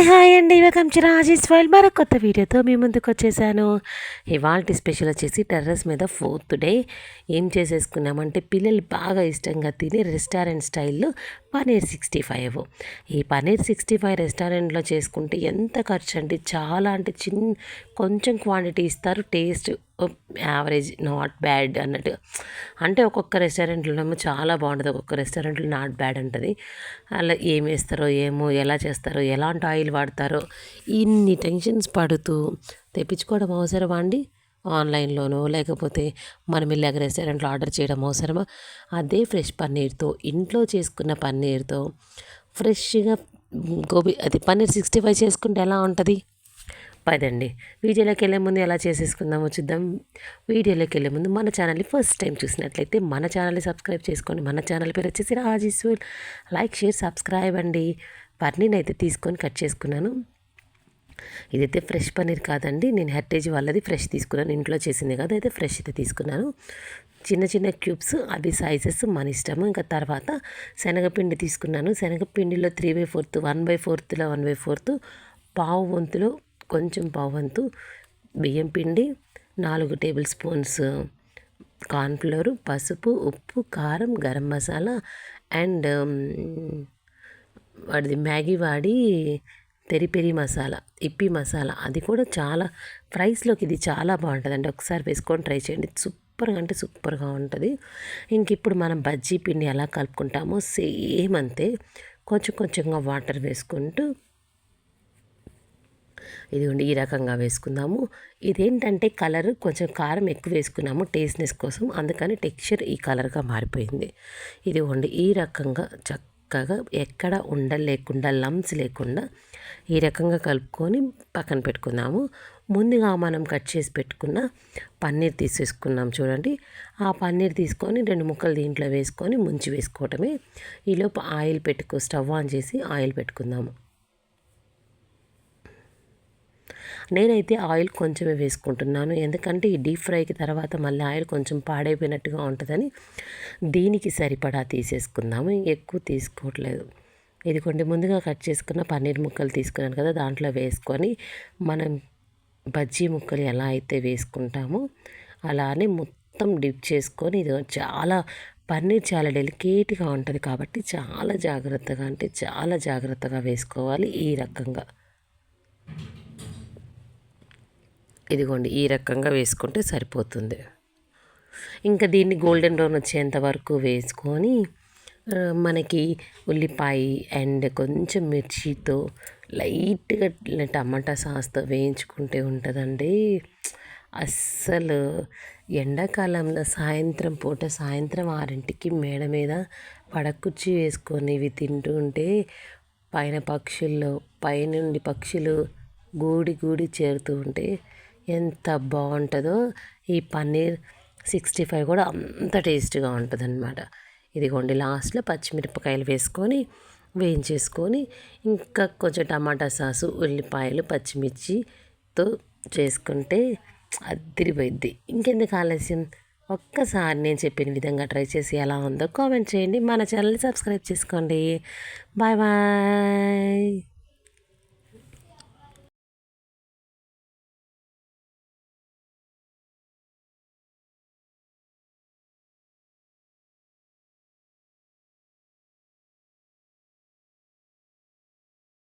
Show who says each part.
Speaker 1: Hi hi అండి. Welcome to Rajesh వైల్ మరొక కొత్త వీడియోతో మీ ముందుకు వచ్చేసాను. ఇవాళ స్పెషల్ వచ్చేసి టెర్రస్ మీద ఫోర్త్ డే ఏం చేసేసుకున్నామంటే పిల్లలు బాగా ఇష్టంగా తిని రెస్టారెంట్ స్టైల్లో పనీర్ సిక్స్టీ ఫైవ్. ఈ పనీర్ సిక్స్టీ ఫైవ్ రెస్టారెంట్లో చేసుకుంటే ఎంత ఖర్చు అండి చాలా అంటే చిన్న కొంచెం క్వాంటిటీ ఇస్తారు. టేస్ట్ యావరేజ్ నాట్ బ్యాడ్ అన్నట్టు. అంటే ఒక్కొక్క రెస్టారెంట్లోనేమో చాలా బాగుంటుంది. ఒక్కొక్క రెస్టారెంట్లో నాట్ బ్యాడ్ ఉంటుంది అలా ఏం వేస్తారో ఏమో ఎలా చేస్తారో ఎలాంటి ఆయిల్ వాడతారో ఇన్ని టెన్షన్స్ పడుతూ తెప్పించుకోవడం అవసరమా అండి? ఆన్లైన్లోనో లేకపోతే మనం ఇలాగ రెస్టారెంట్లో ఆర్డర్ చేయడం అవసరమా? అదే ఫ్రెష్ పన్నీర్తో ఇంట్లో చేసుకున్న పన్నీర్తో ఫ్రెష్గా గోబీ అది పన్నీర్ సిక్స్టీ ఫైవ్ చేసుకుంటే ఎలా ఉంటుంది? పదండి. వీడియోలోకి వెళ్ళే ముందు ఎలా చేసేసుకుందామో చూద్దాం. వీడియోలోకి వెళ్ళే ముందు మన ఛానల్ని ఫస్ట్ టైం చూసినట్లయితే మన ఛానల్ని సబ్స్క్రైబ్ చేసుకోండి మన ఛానల్ పేరు వచ్చేసి రాజేశ్వర్ లైక్ షేర్ సబ్స్క్రైబ్ అండి. పన్నీర్ అయితే తీసుకొని కట్ చేసుకున్నాను. ఇదైతే ఫ్రెష్ పన్నీర్ కాదండి. నేను హెరిటేజ్ వాళ్ళది ఫ్రెష్ తీసుకున్నాను. ఇంట్లో చేసింది కాదు అయితే ఫ్రెష్ అయితే తీసుకున్నాను. చిన్న చిన్న క్యూబ్స్ అవి సైజెస్ మన ఇష్టము. ఇంకా తర్వాత శనగపిండి తీసుకున్నాను. శనగపిండిలో three by fourth one by ఫోర్త్లో one by fourth పావు వంతులో కొంచెం పావు వంతు బియ్యం పిండి నాలుగు టేబుల్ స్పూన్స్ కార్న్ఫ్లోర్ పసుపు ఉప్పు కారం గరం మసాలా అండ్ వాడిది మ్యాగీ వాడి పెరి పెరి మసాలా ఇప్పి మసాలా అది కూడా చాలా ఫ్రైస్లోకి ఇది చాలా బాగుంటుందండి. ఒకసారి వేసుకొని ట్రై చేయండి. సూపర్గా అంటే సూపర్గా ఉంటుంది. ఇంక ఇప్పుడు మనం బజ్జీ పిండి ఎలా కలుపుకుంటామో సేమ్ అంతే. కొంచెం కొంచెంగా వాటర్ వేసుకుంటూ ఇదిగోండి ఈ రకంగా వేసుకుందాము. ఇదేంటంటే కలర్ కొంచెం కారం ఎక్కువ వేసుకున్నాము టేస్ట్నెస్ కోసం. అందుకని టెక్స్చర్ ఈ కలర్గా మారిపోయింది. ఇదిగోండి ఈ రకంగా చక్క చక్కగా ఎక్కడ ఉండలు లేకుండా లమ్స్ లేకుండా ఈ రకంగా కలుపుకొని పక్కన పెట్టుకుందాము. ముందుగా మనం కట్ చేసి పెట్టుకున్న పన్నీర్ తీసేసుకున్నాం చూడండి. ఆ పన్నీర్ తీసుకొని రెండు ముక్కలు దీంట్లో వేసుకొని ముంచి వేసుకోవటమే. ఈలోపు ఆయిల్ పెట్టుకో స్టవ్ ఆన్ చేసి ఆయిల్ పెట్టుకుందాము. నేనైతే ఆయిల్ కొంచెమే వేసుకుంటున్నాను. ఎందుకంటే ఈ డీప్ ఫ్రైకి తర్వాత మళ్ళీ ఆయిల్ కొంచెం పాడైపోయినట్టుగా ఉంటుందని దీనికి సరిపడా తీసేసుకుందాము. ఎక్కువ తీసుకోవట్లేదు. ఇదిగోండి ముందుగా కట్ చేసుకున్న పన్నీర్ ముక్కలు తీసుకున్నాను కదా దాంట్లో వేసుకొని మనం బజ్జీ ముక్కలు ఎలా అయితే వేసుకుంటామో అలానే మొత్తం డిప్ చేసుకొని ఇది చాలా పన్నీర్ చాలా డెలికేట్గా ఉంటుంది కాబట్టి చాలా జాగ్రత్తగా అంటే చాలా జాగ్రత్తగా వేసుకోవాలి ఈ రకంగా. ఇదిగోండి ఈ రకంగా వేసుకుంటే సరిపోతుంది. ఇంకా దీన్ని గోల్డెన్ బ్రౌన్ వచ్చేంత వరకు వేసుకొని మనకి ఉల్లిపాయ అండ్ కొంచెం మిర్చితో లైట్గా టమాటా సాస్తో వేయించుకుంటే ఉంటుందండి. అస్సలు ఎండాకాలంలో సాయంత్రం పూట సాయంత్రం ఆరింటికి మేడ మీద పడకుర్చీ వేసుకొని ఇవి తింటూ ఉంటే పైన పక్షుల్లో పైనుండి పక్షులు గూడి గూడి చేరుతూ ఉంటే ఎంత బాగుంటుందో ఈ పన్నీర్ సిక్స్టీ ఫైవ్ కూడా అంత టేస్ట్గా ఉంటుంది అనమాట ఇదిగోండి లాస్ట్లో పచ్చిమిరపకాయలు వేసుకొని వేయించేసుకొని ఇంకా కొంచెం టమాటా సాసు ఉల్లిపాయలు పచ్చిమిర్చితో చేసుకుంటే అదిరిపోయిద్ది. ఇంకెందుకు ఆలస్యం? ఒక్కసారి నేను చెప్పిన విధంగా ట్రై చేసి ఎలా ఉందో కామెంట్ చేయండి. మన ఛానల్ని సబ్స్క్రైబ్ చేసుకోండి. Bye bye.